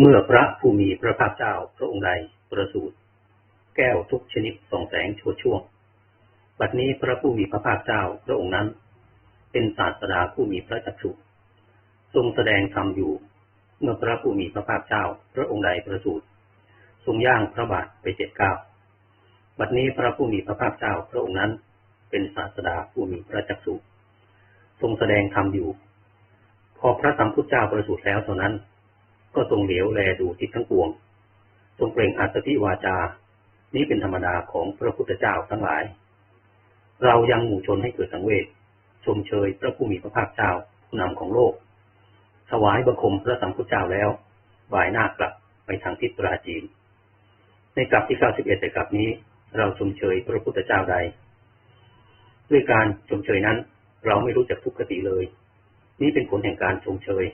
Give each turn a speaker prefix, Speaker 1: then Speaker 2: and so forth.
Speaker 1: เมื่อพระผู้มีพระภาคเจ้าพระองค์ใดประสูติแก้วทุกชนิดส่องแสงโชดช่วง บัดนี้พระผู้มีพระภาคเจ้าพระองค์นั้น เป็นศาสดาผู้มีพระจักษุทรงแสดงธรรมอยู่ เมื่อพระผู้มีพระภาคเจ้าพระองค์ใดประสูติทรงย่างพระบาทไปเจ็ดเก้าบัดนี้พระผู้มีพระภาคเจ้าพระองค์นั้น เป็นศาสดาผู้มีพระจักษุทรงแสดงธรรมอยู่ พอพระสัมพุทธเจ้าประสูติแล้วเท่านั้น ก็ทรงเหลียวแลดูทิศทั้งปวง ทรงเปล่งอัตติวาจา นี้เป็นธรรมดาของพระพุทธเจ้าทั้งหลาย เรายังหมู่ชนให้เกิดสังเวชชมเชยพระผู้มีพระภาคเจ้าผู้นำของโลก ถวายบังคมพระสัมพุทธเจ้าแล้วบ่ายหน้ากลับไปทางทิศปราจีน ในกลับที่ 91ในกลับนี้ เราชมเชยพระพุทธเจ้าใด ด้วยการชมเชยนั้น เราไม่รู้จักทุกขติเลย นี้เป็นผลแห่งการชมเชย